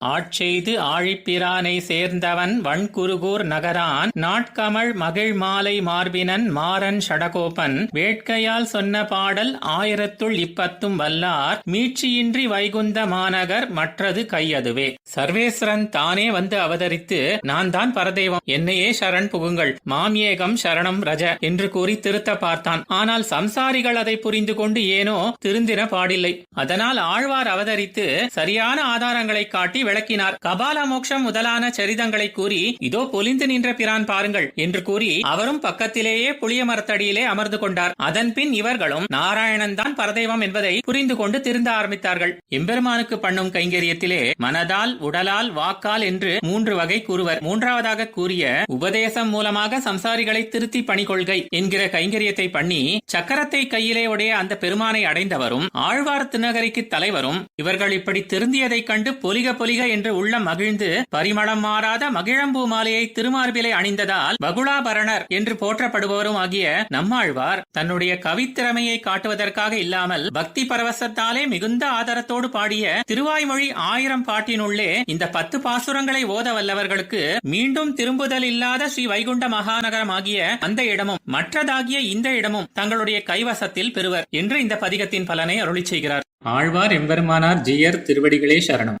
ஆட்செய்து ஆழிப்பிரானை சேர்ந்தவன் வண்குருகூர் நகரான் நாட்கமழ் மகிழ் மாலை மார்பினன் மாறன் ஷடகோபன் வேட்கையால் சொன்ன பாடல் ஆயிரத்துள் இப்பத்தும் வல்லார் மீட்சியின்றி வைகுந்த மாநகர் மற்றது கையதுவே. சர்வேஸ்வரன் தானே வந்து அவதரித்து நான் தான் பரதேவம் என்னையே சரண் புகுங்கள் மாமியேகம் சரணம் ரஜ என்று கூறி திருத்த பார்த்தான். ஆனால் சம்சாரிகள் அதை புரிந்து கொண்டு ஏனோ திருந்தின பாடில்லை. அதனால் ஆழ்வார் அவதரித்து சரியான ஆதாரங்களை காட்டி விளக்கினார். கபால மோட்சம் முதலான சரிதங்களை கூறி இதோ பொலிந்து நின்ற பிரான் பாருங்கள் என்று கூறி அவரும் பக்கத்திலேயே புளிய மரத்தடியிலே அமர்ந்து கொண்டார். அதன் பின் இவர்களும் நாராயணன் தான் பரதெய்வம் என்பதை புரிந்து கொண்டு திருந்த ஆரம்பித்தார்கள். எம்பெருமானுக்கு பண்ணும் கைங்கரியத்திலே மனதால் உடலால் வாக்கால் என்று மூன்று வகை கூறுவர். மூன்றாவதாக கூறிய உபதேசம் மூலமாக சம்சாரிகளை திருத்தி பணிகொள்கை என்கிற கைங்கரியத்தை பண்ணி சக்கரத்தை கையிலே உடைய அந்த பெருமானை அடைந்தவரும் ஆழ்வார் திருநகரிக்கு தலைவரும் இவர்கள் இப்படி திருந்தியதைக் கண்டு பொலிக பொலிக என்று உள்ள மகிழ்ந்து பரிமளம் மாறாத மகிழம்பூ மாலையை திருமார்பிலை அணிந்ததால் பகுலாபரணர் என்று போற்றப்படுபவரும் ஆகிய நம்மாழ்வார் தன்னுடைய கவித்திறமையை காட்டுவதற்காக இல்லாமல் பக்தி பரவசத்தாலே மிகுந்த ஆதாரத்தோடு பாடிய திருவாய்மொழி ஆயிரம் பாட்டினுள்ளே இந்த பத்து பாசுரங்களை ஓத வல்லவர்களுக்கு மீண்டும் திரும்புதல் இல்லாத ஸ்ரீ வைகுண்ட மகாநகரம் ஆகிய அந்த இடமும் மற்றதாகிய இந்த இடமும் தங்களுடைய கைவசத்தில் பெறுவர் என்று இந்த பதிகத்தின் பலனை அருளிச் செய்கிறார். ஆழ்வார் எம்பெருமானார் ஜியர் திருவடிகளே சரணம்.